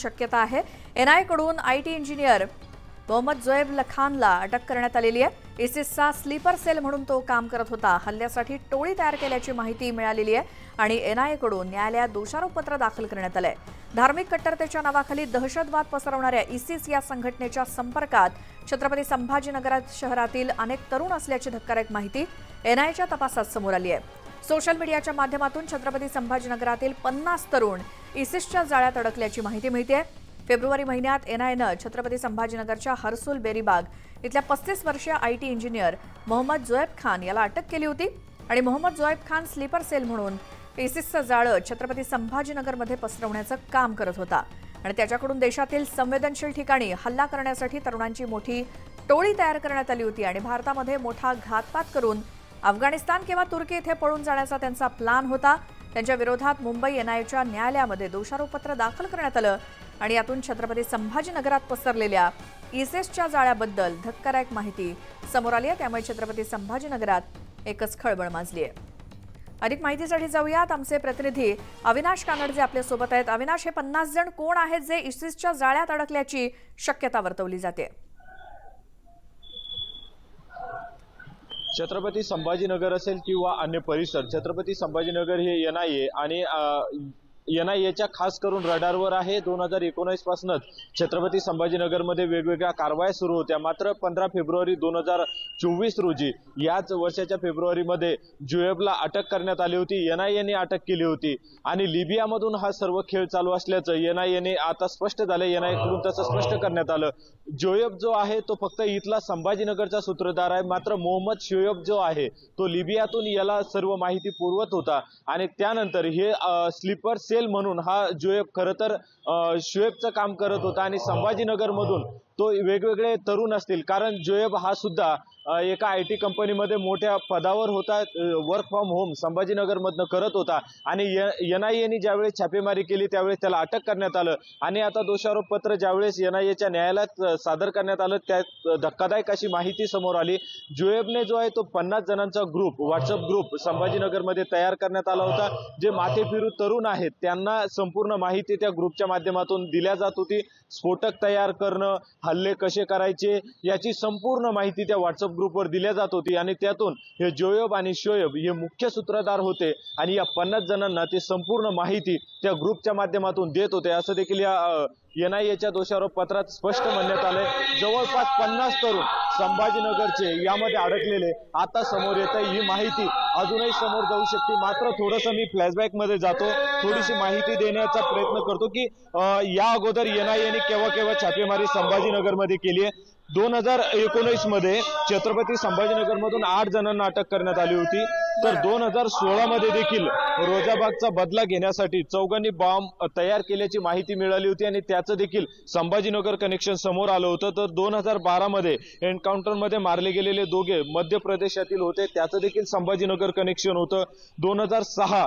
शक्यता आहे. एनआयकडून I T engineer Mohammad Joeb लखानला अटक करण्यात आलेली आहे. इसिसचा स्लीपर सेल म्हणून तो काम करत होता. हल्ल्यासाठी टोळी तयार केल्याची माहिती मिळालेली आहे आणि एनआयए कडून न्यायालयात दोषारोपपत्र दाखल करण्यात आलंय. धार्मिक कट्टरतेच्या नावाखाली दहशतवाद पसरवणाऱ्या इसिस या संघटनेच्या संपर्कात छत्रपती संभाजीनगर शहरातील अनेक तरुण असल्याची धक्कादायक माहिती एनआयच्या तपासात समोर आली आहे. सोशल मीडियाच्या माध्यमातून छत्रपती संभाजीनगरातील पन्नास तरुण इसिसच्या जाळ्यात अडकल्याची माहिती मिळते फेब्रुवारी महिन्यात एनआयनं छत्रपती संभाजीनगरच्या हर्सुल बेरीबाग इथल्या पस्तीस वर्षीय I T engineer Mohammad Joeb Khan याला अटक केली होती आणि मोहम्मद जोएब खान स्लीपर सेल म्हणून इसिसचं जाळं छत्रपती संभाजीनगरमध्ये पसरवण्याचं काम करत होता. आणि त्याच्याकडून देशातील संवेदनशील ठिकाणी हल्ला करण्यासाठी तरुणांची मोठी टोळी तयार करण्यात आली होती आणि भारतामध्ये मोठा घातपात करून अफगाणिस्तान किंवा तुर्की इथे पळून जाण्याचा त्यांचा प्लान होता. त्यांच्या विरोधात मुंबई एनआयच्या न्यायालयामध्ये दोषारोपपत्र दाखल करण्यात आलं आणि यातून छत्रपती संभाजीनगरात पसरलेल्या इसेसच्या जाळ्याबद्दल धक्कादायक माहिती समोर आली आहे. त्यामुळे छत्रपती संभाजीनगरात एकच खळबळ माजली आहे. अधिक माहितीसाठी जाऊयात. आमचे प्रतिनिधी अविनाश कानडजे आपल्यासोबत आहेत. अविनाश हे पन्नास जण कोण आहेत जे इसिसच्या जाळ्यात अडकल्याची शक्यता वर्तवली जाते? छत्रपती संभाजीनगर असेल किंवा अन्य परिसर छत्रपती संभाजीनगर हे एन आय ए आणि एन आय एच्या खास करून रडारवर आहे. दोन हजार एकोणीस पासूनच छत्रपती संभाजीनगरमध्ये वेगवेगळ्या कारवाया सुरू होत्या. मात्र पंधरा फेब्रुवारी दोन हजार चोवीस रोजी. याच वर्षाच्या फेब्रुवारीमध्ये जुएबला अटक करण्यात आली होती. एनआयएने अटक केली होती. आणि लिबियामधून हा सर्व खेळ चालू असल्याचं एनआयएने आता स्पष्ट झालं एनकडून तसं स्पष्ट करण्यात आलं. जोएब जो आहे तो फक्त इथला संभाजीनगरचा सूत्रधार आहे. मात्र मोहम्मद शोएब जो आहे तो लिबियातून याला सर्व माहिती पुरवत होता. आणि त्यानंतर हे स्लीपर सेल म्हणून हा जोएब खरं तर शोएबचं काम करत होता. आणि संभाजीनगर मधून तो वेगवेगळे तरुण असतील. कारण जोएब हा सुद्धा एका आय टी कंपनीमध्ये मोठ्या पदावर होता वर्क फ्रॉम होम संभाजीनगरमधनं करत होता. आणि एन आय एने ज्यावेळेस छापेमारी केली त्यावेळेस त्याला अटक करण्यात आलं. आणि आता दोषारोप पत्र ज्यावेळेस एन आय एच्या न्यायालयात सादर करण्यात आलं त्यात धक्कादायक अशी माहिती समोर आली. जुएबने जो आहे तो पन्नास जणांचा ग्रुप व्हॉट्सअप ग्रुप संभाजीनगरमध्ये तयार करण्यात आला होता. जे माथे फिरू तरुण आहेत त्यांना संपूर्ण माहिती त्या ग्रुपच्या माध्यमातून दिल्या जात होती. स्फोटक तयार करणं हल्ले कसे करायचे याची संपूर्ण माहिती त्या व्हॉट्सअप ग्रुपवर दिल्या जात होती. आणि त्यातून हे जोयब आणि शोयब हे मुख्य सूत्रधार होते. आणि या पन्नास जणांना ते संपूर्ण माहिती त्या ग्रुपच्या माध्यमातून देत होते. असं देखील या एन आय एच्या दोषारोप पत्रात स्पष्ट म्हणण्यात आलंय. जवळपास पन्नास तरुण संभाजीनगरचे यामध्ये अडकलेले. आता समोर येत ही माहिती. अजूनही समोर जाऊ शकते. मात्र थोडंसं मी फ्लॅशबॅकमध्ये जातो. थोडीशी माहिती देण्याचा प्रयत्न करतो की या अगोदर एन आय केव्हा केव्हा छापेमारी संभाजीनगरमध्ये केली आहे. दोन हजार एकोणीसमध्ये छत्रपती संभाजीनगर मधून आठ जणांना अटक करण्यात आली होती. तर दोन हजार सोळा मध्ये देखील रोजाबागचा बदला घेण्यासाठी चौघांनी बॉम्ब तयार केल्याची माहिती मिळाली होती आणि त्याचं देखील संभाजीनगर कनेक्शन समोर आलं होतं. तर दोन हजार बारा मध्ये एन्काउंटरमध्ये मारले गेलेले दोघे मध्य प्रदेशातील होते. त्याचं देखील संभाजीनगर कनेक्शन होतं. दोन हजार सहा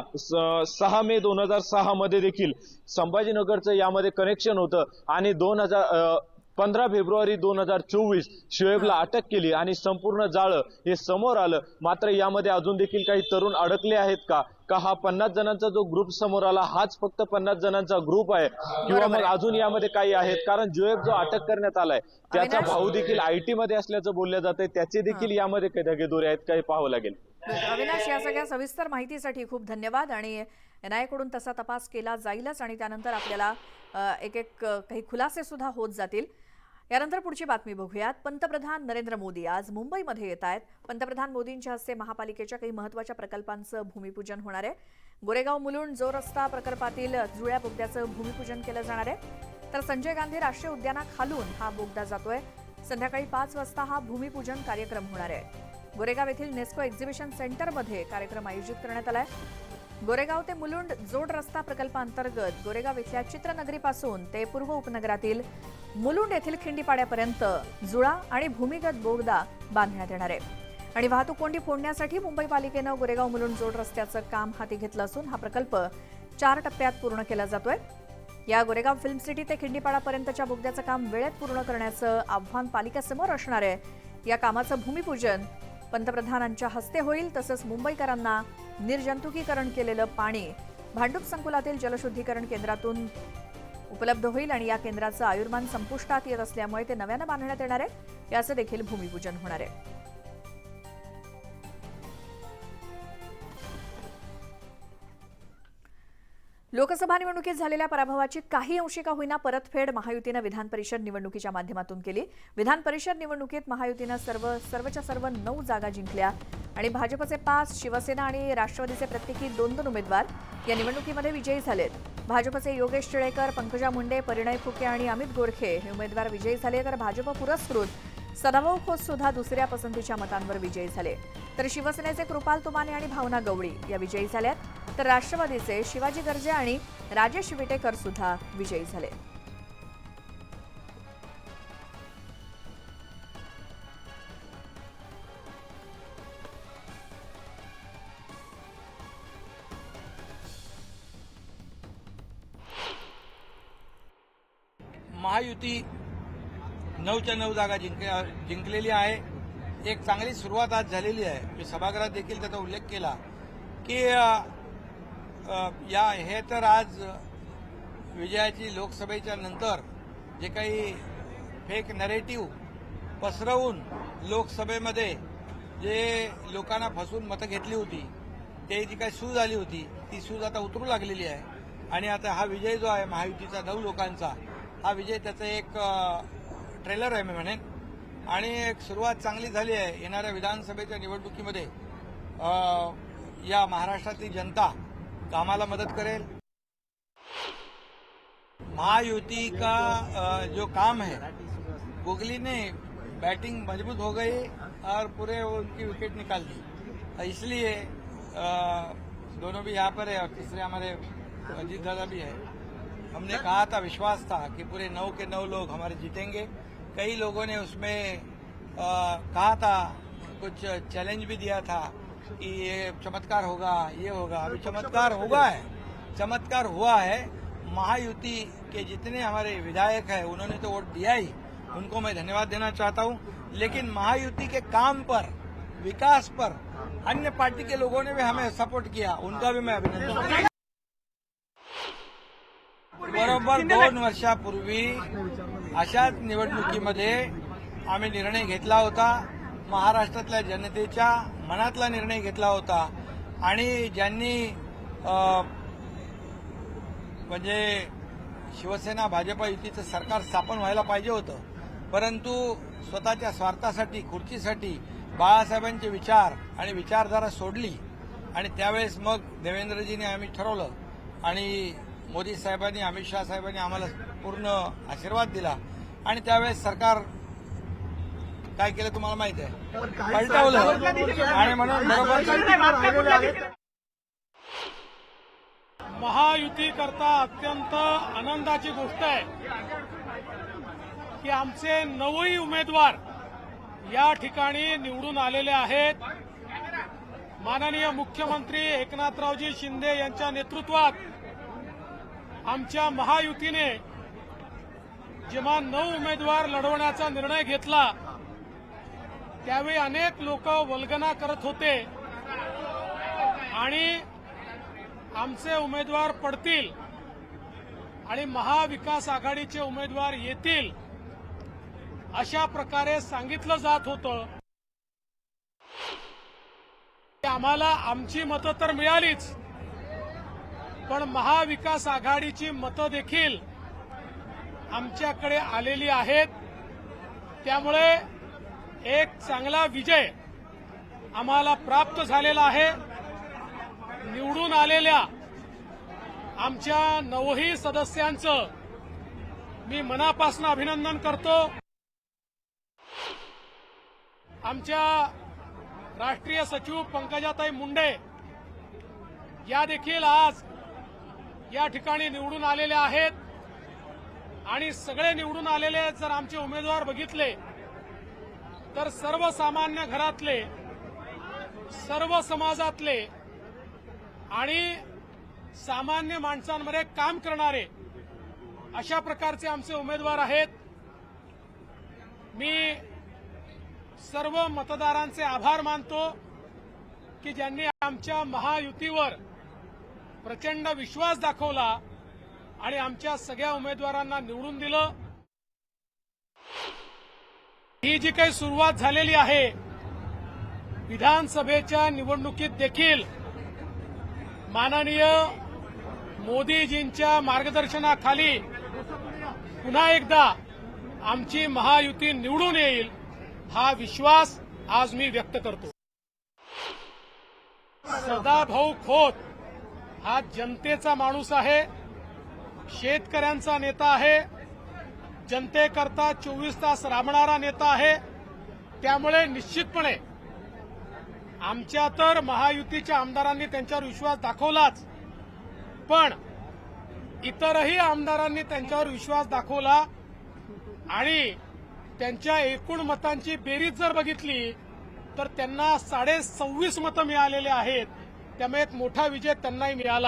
सहा मे दोन हजार सहा मध्ये देखील संभाजीनगरचं यामध्ये कनेक्शन होतं. आणि दोन हजार पंधरा फेब्रुवारी दोन हजार चोवीस शोएबला अटक केली आणि संपूर्ण जाळं हे समोर आलं. मात्र यामध्ये अजून देखील काही तरुण अडकले आहेत का? का हा पन्नास जणांचा जो ग्रुप समोर आला हाच फक्त पन्नास जणांचा ग्रुप आहे? किंवा मग आहे. अजून यामध्ये काही आहेत? कारण जोएब जो अटक करण्यात आलाय त्याचा भाऊ देखील आयटी मध्ये असल्याचं बोललं जातंय. त्याचे देखील यामध्ये काही धगेदोरे आहेत काही पाहावं लागेल. अविनाश या सगळ्या सविस्तर माहितीसाठी खूप धन्यवाद आणि एनआयकडून तसा तपास केला जाईलच आणि त्यानंतर आपल्याला एक एक काही खुलासे सुद्धा होत जातील. यानंतर पुढची बातमी बघूयात. पंतप्रधान नरेंद्र मोदी आज मुंबईमध्ये येत आहेत. पंतप्रधान मोदींच्या हस्ते महापालिकेच्या काही महत्त्वाच्या प्रकल्पांचं भूमिपूजन होणार आहे. गोरेगाव मुलुंड जो रस्ता प्रकल्पातील जुळ्या बोगद्याचं भूमिपूजन केलं जाणार आहे. तर संजय गांधी राष्ट्रीय उद्यानाखालून हा बोगदा जातोय. संध्याकाळी पाच वाजता हा भूमिपूजन कार्यक्रम होणार आहे. गोरेगाव येथील नेस्को एक्झिबिशन सेंटरमध्ये कार्यक्रम आयोजित करण्यात आलाय गोरेगाव ते मुलुंड जोड रस्ता प्रकल्पांतर्गत गोरेगाव इथल्या चित्रनगरीपासून ते पूर्व उपनगरातील मुलुंड येथील खिंडीपाड्यापर्यंत जुळा आणि भूमिगत बोगदा बांधण्यात येणार आहे. आणि वाहतूक कोंडी फोडण्यासाठी मुंबई पालिकेनं गोरेगाव मुलुंड जोड रस्त्याचं काम हाती घेतलं असून हा प्रकल्प चार टप्प्यात पूर्ण केला जातोय. या गोरेगाव फिल्म सिटी ते खिंडीपाडापर्यंतच्या बोगद्याचं काम वेळेत पूर्ण करण्याचं आव्हान पालिकेसमोर असणार आहे. या कामाचं भूमिपूजन पंतप्रधानांच्या हस्ते होईल तसंच मुंबईकरांना निर्जंतुकीकरण केलेलं पाणी भांडुप संकुलातील जलशुद्धीकरण केंद्रातून उपलब्ध होईल आणि या केंद्राचं आयुर्मान संपुष्टात येत असल्यामुळे ते नव्यानं बांधण्यात येणार आहे याचं देखील भूमिपूजन होणार आहे. लोकसभा निवडणुकीत झालेल्या पराभवाची काही अंशी का होईना परतफेड महायुतीनं विधान परिषद निवडणुकीच्या माध्यमातून केली. विधान परिषद निवडणुकीत महायुतीनं सर्व सर्वच्या सर्व नऊ जागा जिंकल्या. आणि भाजपचे पाच शिवसेना आणि राष्ट्रवादीचे प्रत्येकी दोन दोन उमेदवार या निवडणुकीमध्ये विजयी झालेत. भाजपचे योगेश टिळेकर पंकजा मुंडे परिणय फुके आणि अमित गोरखे हे उमेदवार विजयी झाले तर भाजप पुरस्कृत सदाभाऊ खोत सुद्धा दुसऱ्या पसंतीच्या मतांवर विजयी झाले. तर शिवसेनेचे कृपाल तुमाने आणि भावना गवळी या विजयी झाल्यात. तर राष्ट्रवादीचे शिवाजी गर्जे आणि राजेश विटेकर सुद्धा विजयी झाले. महायुती नऊच्या नऊ जागा जिंक जिंकलेली आहे. एक चांगली सुरुवात आज झालेली आहे. मी सभागृहात देखील त्याचा उल्लेख केला की या हे तर आज विजयाची लोकसभेच्या नंतर जे काही फेक नरेटिव्ह पसरवून लोकसभेमध्ये जे लोकांना फसून मतं घेतली होती ते जी काही सूज आली होती ती सूज आता उतरू लागलेली आहे. आणि आता हा विजय जो आहे महायुतीचा नऊ लोकांचा हा विजय त्याचं एक ट्रेलर आहे मी म्हणेन. आणि एक सुरुवात चांगली झाली आहे. येणाऱ्या विधानसभेच्या निवडणुकीमध्ये या महाराष्ट्रातली जनता कामाला मदत करेल. महायुति का जो काम है गुगली ने बैटिंग मजबूत हो गई और पूरे उनकी विकेट निकाल दी. इसलिए दोनों भी यहाँ पर है और तीसरे हमारे अजीत दादा भी है। हमने कहा था विश्वास था कि पूरे नौ के नौ लोग हमारे जीतेंगे। कई लोगों ने उसमें अ, कहा था कुछ चैलेंज भी दिया था कि ये चमत्कार होगा ये होगा। अभी चमत्कार होगा है। चमत्कार हुआ है। महायुति के जितने हमारे विधायक हैं उन्होंने तो वोट दिया ही। उनको मैं धन्यवाद देना चाहता हूँ। लेकिन महायुति के काम पर विकास पर अन्य पार्टी के लोगों ने भी हमें सपोर्ट किया। उनका भी मैं अभिनंदन। बरोबर दोन वर्षापूर्वी अशाच निवडणुकीमध्ये आम्ही निर्णय घेतला होता. महाराष्ट्रातल्या जनतेच्या मनातला निर्णय घेतला होता. आणि ज्यांनी म्हणजे शिवसेना भाजपा युतीचं सरकार स्थापन व्हायला पाहिजे होतं. परंतु स्वतःच्या स्वार्थासाठी खुर्चीसाठी बाळासाहेबांचे विचार आणि विचारधारा सोडली. आणि त्यावेळेस मग देवेंद्रजीने आम्ही ठरवलं. आणि मोदी साहेबांनी अमित शहा साहेबांनी आम्हाला पूर्ण आशीर्वाद दिला. आणि त्यावेळेस सरकार काय केलं तुम्हाला माहिती आहे? पलटवलं. आणि म्हणून बरोबर महायुती करता अत्यंत आनंदाची गोष्ट आहे की आमचे नऊही उमेदवार या ठिकाणी निवडून आलेले आहेत. माननीय मुख्यमंत्री एकनाथरावजी शिंदे यांच्या नेतृत्वात आमच्या महायुतीने जेव्हा नऊ उमेदवार लढवण्याचा निर्णय घेतला त्यावेळी अनेक लोक वल्गना करत होते आणि आमचे उमेदवार पडतील आणि महाविकास आघाडीचे उमेदवार येतील अशा प्रकारे सांगितलं जात होतं. आम्हाला आमची मतं तर मिळालीच. पण महाविकास आघाडीची मतं देखील आमच्याकडे आलेली आहेत. त्यामुळे एक चांगला विजय आम्हाला प्राप्त झालेला आहे. निवडून आलेल्या आमच्या नवही सदस्यांचं मी मनापासून अभिनंदन करतो. आमच्या राष्ट्रीय सचिव पंकजाताई मुंडे या देखील आज या ठिकाणी निवडून आलेल्या आहेत. आणि सगळे निवडून आलेले जर आमचे उमेदवार बघितले तर सर्वसामान्य घरातले सर्व समाजातले आणि सामान्य माणसांमध्ये काम करणारे अशा प्रकारचे आमचे उमेदवार आहेत. मी सर्व मतदारांचे आभार मानतो की ज्यांनी आमच्या महायुतीवर प्रचंड विश्वास दाखवला आणि आमच्या सगळ्या उमेदवारांना निवडून दिलं. ही जी काही सुरुवात झालेली आहे विधानसभेच्या निवडणुकीत देखील माननीय मोदीजींच्या मार्गदर्शनाखाली पुन्हा एकदा आमची महायुती निवडून येईल हा विश्वास आज मी व्यक्त करतो. सदाभाऊ खोत हा जनतेचा माणूस आहे शेतकऱ्यांचा नेता आहे जनतेकरता चोवीस तास राबणारा नेता आहे. त्यामुळे निश्चितपणे आमच्या तर महायुतीच्या आमदारांनी त्यांच्यावर विश्वास दाखवलाच. पण इतरही आमदारांनी त्यांच्यावर विश्वास दाखवला आणि त्यांच्या एकूण मतांची बेरीज जर बघितली तर त्यांना साडे सव्वीस मतं मिळालेले आहेत. त्यामुळे एक मोठा विजय त्यांनाही मिळाला.